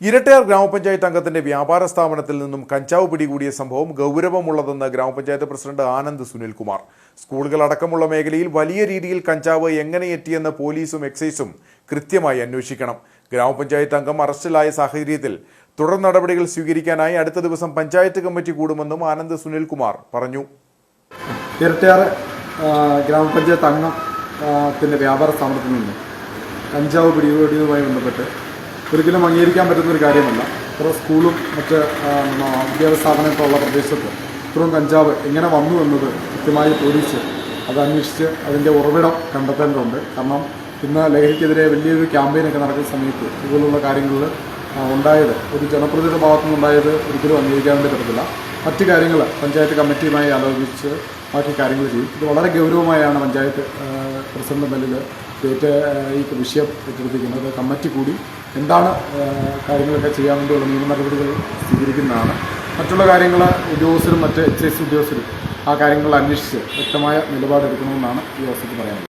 ഇരട്ടയാർ ഗ്രാമപഞ്ചായത്ത് അംഗത്തിന്റെ വ്യാപാര സ്ഥാപനത്തിൽ നിന്നും കഞ്ചാവ് പിടികൂടിയ സംഭവം ഗൗരവമുള്ളതെന്ന് ഗ്രാമപഞ്ചായത്ത് പ്രസിഡന്റ് ആനന്ദ് സുനിൽകുമാർ. സ്കൂളുകൾ അടക്കമുള്ള മേഖലയിൽ വലിയ രീതിയിൽ കഞ്ചാവ് എങ്ങനെ എത്തിയെന്ന് പോലീസും എക്സൈസും കൃത്യമായി അന്വേഷിക്കണം. ഗ്രാമപഞ്ചായത്ത് അംഗം അറസ്റ്റിലായ സാഹചര്യത്തിൽ തുടർ നടപടികൾ സ്വീകരിക്കാനായി അടുത്ത ദിവസം പഞ്ചായത്ത് കമ്മിറ്റി കൂടുമെന്നും ആനന്ദ് സുനിൽകുമാർ പറഞ്ഞു. ഇരട്ടയാർ ഗ്രാമപഞ്ചായത്ത് അംഗത്തിന്റെ വ്യാപാര സ്ഥാപനത്തിൽ നിന്ന് കഞ്ചാവ് പിടികൂടിയതുമായി ബന്ധപ്പെട്ട് ഒരിക്കലും അംഗീകരിക്കാൻ പറ്റുന്ന ഒരു കാര്യമല്ല. ഇത്ര സ്കൂളും മറ്റ് വിദ്യാഭ്യാസ സ്ഥാപനങ്ങളുള്ള പ്രദേശത്ത് ഇത്രയും കഞ്ചാവ് എങ്ങനെ വന്നു എന്നത് കൃത്യമായി പോലീസ് അത് അന്വേഷിച്ച് അതിന്റെ ഉറവിടം കണ്ടെത്തേണ്ടതുണ്ട്. കാരണം ഇന്ന് ലഹരിക്കെതിരെ വലിയൊരു ക്യാമ്പയിനൊക്കെ നടക്കുന്ന സമയത്ത് ഇതുപോലുള്ള കാര്യങ്ങളിൽ ഉണ്ടായത് ഒരു ജനപ്രതിനിധിയുടെ ഭാഗത്തുനിന്നുണ്ടായത് ഒരിക്കലും അംഗീകരിക്കാൻ വേണ്ടി പറ്റത്തില്ല. മറ്റ് കാര്യങ്ങൾ പഞ്ചായത്ത് കമ്മിറ്റിയുമായി ആലോചിച്ച് ബാക്കി കാര്യങ്ങൾ ചെയ്യും. ഇത് വളരെ ഗൗരവമായാണ് പഞ്ചായത്ത് പ്രസിഡന്റ് നിലയിൽ ഏറ്റ ഈ വിഷയം ഏറ്റെടുത്തിരിക്കുന്നത്. കമ്മിറ്റി കൂടി എന്താണ് കാര്യങ്ങളൊക്കെ ചെയ്യാൻ വേണ്ടിയുള്ള നിയമ നടപടികൾ സ്വീകരിക്കുന്നതാണ്. മറ്റുള്ള കാര്യങ്ങൾ ഉദ്യോഗസ്ഥരും മറ്റ് എക്സൈസ് ഉദ്യോഗസ്ഥരും ആ കാര്യങ്ങൾ അന്വേഷിച്ച് വ്യക്തമായ നിലപാടെടുക്കണമെന്നാണ് ഈ അവസരത്തിൽ പറയാനുള്ളത്.